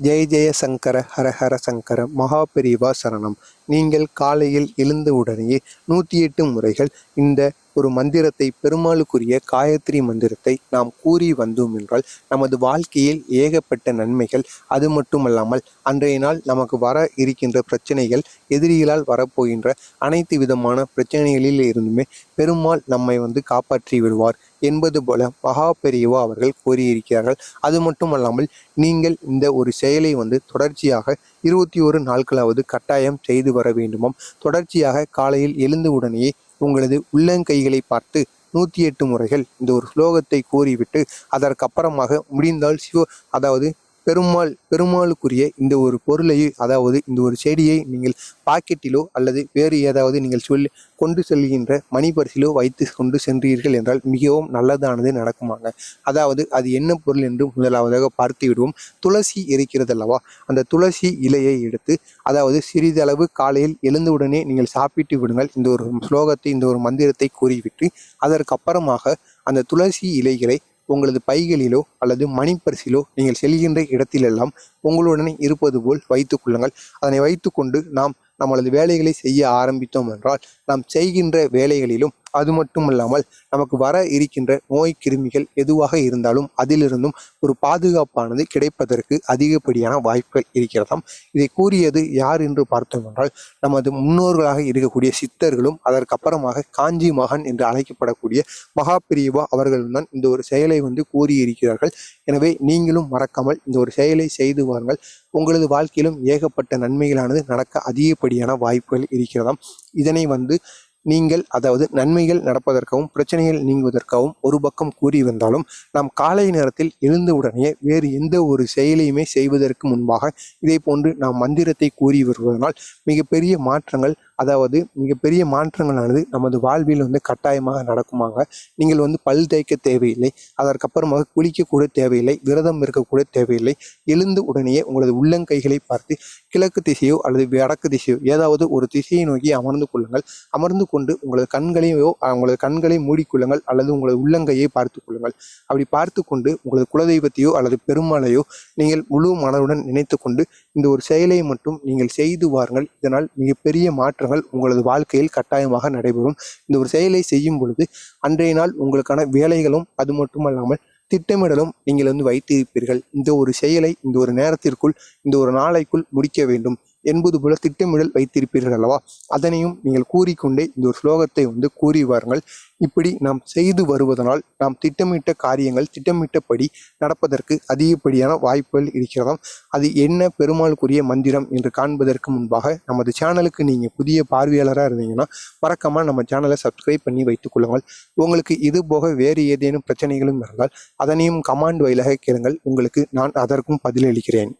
ஜெய ஜெய சங்கர ஹர சங்கர மகாபெரிவா சரணம். நீங்கள் காலையில் எழுந்தவுடனேயே நூற்றி எட்டு முறைகள் இந்த ஒரு மந்திரத்தை பெருமாளுக்குரிய காயத்ரி மந்திரத்தை நாம் கூறி வந்தோம் என்றால் நமது வாழ்க்கையில் ஏகப்பட்ட நன்மைகள் அது மட்டுமல்லாமல் அன்றைய நாள் நமக்கு வர இருக்கின்ற பிரச்சனைகள் எதிரிகளால் வரப்போகின்ற அனைத்து விதமான பிரச்சனைகளில் இருந்துமே பெருமாள் நம்மை வந்து காப்பாற்றி விடுவார் என்பது போல மகா பெரியவா அவர்கள் கூறியிருக்கிறார்கள். அது மட்டுமல்லாமல் நீங்கள் இந்த ஒரு செயலை வந்து தொடர்ச்சியாக இருபத்தி ஒரு நாட்களாவது கட்டாயம் செய்து வர வேண்டுமாம். தொடர்ச்சியாக காலையில் எழுந்த உடனேயே உங்களது உள்ளங்கைகளை பார்த்து நூற்றி எட்டு முறைகள் இந்த ஒரு ஸ்லோகத்தை கூறிவிட்டு அதற்கப்புறமாக முடிந்தால் சிவ அதாவது பெருமாள் பெருமாளுக்குரிய இந்த ஒரு பொருளை அதாவது இந்த ஒரு செடியை நீங்கள் பாக்கெட்டிலோ அல்லது வேறு ஏதாவது நீங்கள் சொல்லி கொண்டு செல்கின்ற மணிப்பரிசிலோ வைத்து கொண்டு சென்றீர்கள் என்றால் மிகவும் நல்லதானது நடக்குமாங்க. அதாவது அது என்ன பொருள் என்று முதலாவதாக பார்த்து விடுவோம் துளசி இருக்கிறது அல்லவா அந்த துளசி இலையை எடுத்து அதாவது சிறிதளவு காலையில் எழுந்தவுடனே நீங்கள் சாப்பிட்டு விடுங்கள். இந்த ஒரு ஸ்லோகத்தை இந்த ஒரு மந்திரத்தை கூறிவிட்டு அதற்கப்புறமாக அந்த துளசி இலைகளை உங்களது பைகளிலோ அல்லது மணிப்பரிசிலோ நீங்கள் செல்கின்ற இடத்திலெல்லாம் உங்களுடன் இருப்பது போல் வைத்துக் கொள்ளுங்கள். அதனை வைத்துக்கொண்டு நாம் நம்மளது வேலைகளை செய்ய ஆரம்பித்தோம் என்றால் நாம் செய்கின்ற வேலைகளிலும் அது மட்டுமல்லாமல் நமக்கு வர இருக்கின்ற நோய் கிருமிகள் எதுவாக இருந்தாலும் அதிலிருந்தும் ஒரு பாதுகாப்பானது கிடைப்பதற்கு அதிகப்படியான வாய்ப்புகள் இருக்கிறதாம். இதை கூறியது யார் என்று பார்த்தோம் என்றால் நமது முன்னோர்களாக இருக்கக்கூடிய சித்தர்களும் அதற்கப்புறமாக காஞ்சி மகன் என்று அழைக்கப்படக்கூடிய மகாபிரிவா அவர்களும் தான் இந்த ஒரு செயலை வந்து கூறியிருக்கிறார்கள். எனவே நீங்களும் மறக்காமல் இந்த ஒரு செயலை செய்து வாருங்கள். உங்களது வாழ்க்கையிலும் ஏகப்பட்ட நன்மைகளானது நடக்க அதிகப்படியான வாய்ப்புகள் இருக்கிறதாம். இதனை வந்து நீங்கள் அதாவது நன்மைகள் நடப்பதற்காகவும் பிரச்சனைகள் நீங்குவதற்காகவும் ஒரு பக்கம் கூறி வந்தாலும் நாம் காலை நேரத்தில் எழுந்த உடனே வேறு எந்த ஒரு செயலையுமே செய்வதற்கு முன்பாக இதை போன்று நாம் மந்திரத்தை கூறி வருவதனால் மிகப்பெரிய மாற்றங்கள் அதாவது மிகப்பெரிய மாற்றங்களானது நமது வாழ்வில் வந்து கட்டாயமாக நடக்குமாங்க. நீங்கள் வந்து பல் தேய்க்க தேவையில்லை அதற்கப்புறமாக குளிக்கக்கூட தேவையில்லை விரதம் இருக்கக்கூட தேவையில்லை. எழுந்த உடனேயே உங்களது உள்ளங்கைகளை பார்த்து கிழக்கு திசையோ அல்லது வடக்கு திசையோ ஏதாவது ஒரு திசையை நோக்கி அமர்ந்து கொள்ளுங்கள். அமர்ந்து கொண்டு உங்களது கண்களையோ உங்களது கண்களை மூடிக்கொள்ளுங்கள் அல்லது உங்களது உள்ளங்கையை பார்த்து கொள்ளுங்கள். அப்படி பார்த்து கொண்டு உங்களது குலதெய்வத்தையோ அல்லது பெருமாளையோ நீங்கள் முழு மனதுடன் நினைத்து கொண்டு இந்த ஒரு செயலை மட்டும் நீங்கள் செய்து வாருங்கள். இதனால் மிகப்பெரிய மாற்றங்கள் உங்களது வாழ்க்கையில் கட்டாயமாக நடைபெறும். இந்த ஒரு செயலை செய்யும் பொழுது அன்றைய நாள் உங்களுக்கான வேலைகளும் அது மட்டுமல்லாமல் திட்டமிடலும் நீங்கள் வந்து வைத்திருப்பீர்கள். இந்த ஒரு செயலை இந்த ஒரு நேரத்திற்குள் இந்த ஒரு நாளைக்குள் முடிக்க வேண்டும். என்பது போல திட்டமிடல் வைத்திருப்பீர்கள் அல்லவா? அதனையும் நீங்கள் கூறிக்கொண்டே இந்த ஒரு ஸ்லோகத்தை வந்து கூறி வாருங்கள். இப்படி நாம் செய்து வருவதனால் நாம் திட்டமிட்ட காரியங்கள் திட்டமிட்டபடி நடப்பதற்கு அதிகப்படியான வாய்ப்புகள் இருக்கிறதாம். அது என்ன பெருமாளுக்குரிய மந்திரம் என்று காண்பதற்கு முன்பாக நமது சேனலுக்கு நீங்கள் புதிய பார்வையாளராக இருந்தீங்கன்னா மறக்காம நம்ம சேனலை சப்ஸ்கிரைப் பண்ணி வைத்துக் கொள்ளுங்கள். உங்களுக்கு இது போக வேறு ஏதேனும் பிரச்சனைகளும் இருந்தால் அதனையும் கமாண்ட் வாயிலாக கேளுங்கள். உங்களுக்கு நான் அதற்கும் பதிலளிக்கிறேன்.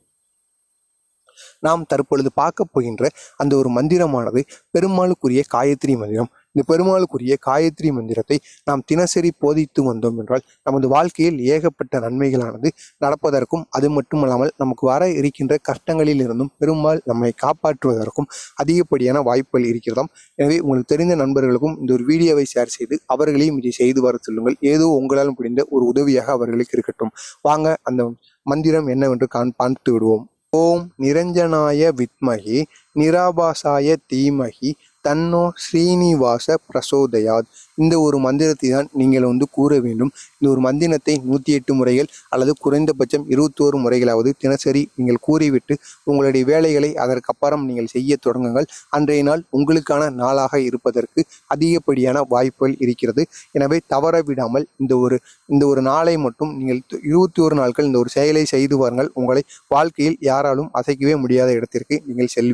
நாம் தற்பொழுது பார்க்க போகின்ற அந்த ஒரு மந்திரமானது பெருமாளுக்குரிய காயத்ரி மந்திரம். இந்த பெருமாளுக்குரிய காயத்ரி மந்திரத்தை நாம் தினசரி போதித்து வந்தோம் என்றால் நமது வாழ்க்கையில் ஏகப்பட்ட நன்மைகளானது நடப்பதற்கும் அது மட்டுமல்லாமல் நமக்கு வர இருக்கின்ற கஷ்டங்களில் இருந்தும் பெருமாள் நம்மை காப்பாற்றுவதற்கும் அதிகப்படியான வாய்ப்புகள் இருக்கிறதாம். எனவே உங்களுக்கு தெரிந்த நண்பர்களுக்கும் இந்த ஒரு வீடியோவை ஷேர் செய்து அவர்களையும் இதை செய்து வர சொல்லுங்கள். ஏதோ உங்களால் முடிந்த ஒரு உதவியாக அவர்களுக்கு இருக்கட்டும். வாங்க அந்த மந்திரம் என்னவென்று காண் பார்த்து விடுவோம். ஓம் நிரஞ்சனாய வித்மகி நிராபாசாய தீமகி தன்னோ ஸ்ரீனிவாச பிரசோதயாத். இந்த ஒரு மந்திரத்தை தான் நீங்கள் வந்து கூற வேண்டும். இந்த ஒரு மந்திரத்தை நூற்றி எட்டு முறைகள் அல்லது குறைந்தபட்சம் இருபத்தோரு முறைகளாவது தினசரி நீங்கள் கூறிவிட்டு உங்களுடைய வேலைகளை அதற்கப்புறம் நீங்கள் செய்ய தொடங்குங்கள். அன்றைய நாள் உங்களுக்கான நாளாக இருப்பதற்கு அதிகப்படியான வாய்ப்புகள் இருக்கிறது. எனவே தவற விடாமல் இந்த ஒரு இந்த ஒரு நாளை மட்டும் நீங்கள் இருபத்தி ஒரு நாட்கள் இந்த ஒரு செயலை செய்து வாருங்கள் உங்களை வாழ்க்கையில் யாராலும் அசைக்கவே முடியாத இடத்திற்கு நீங்கள் செல்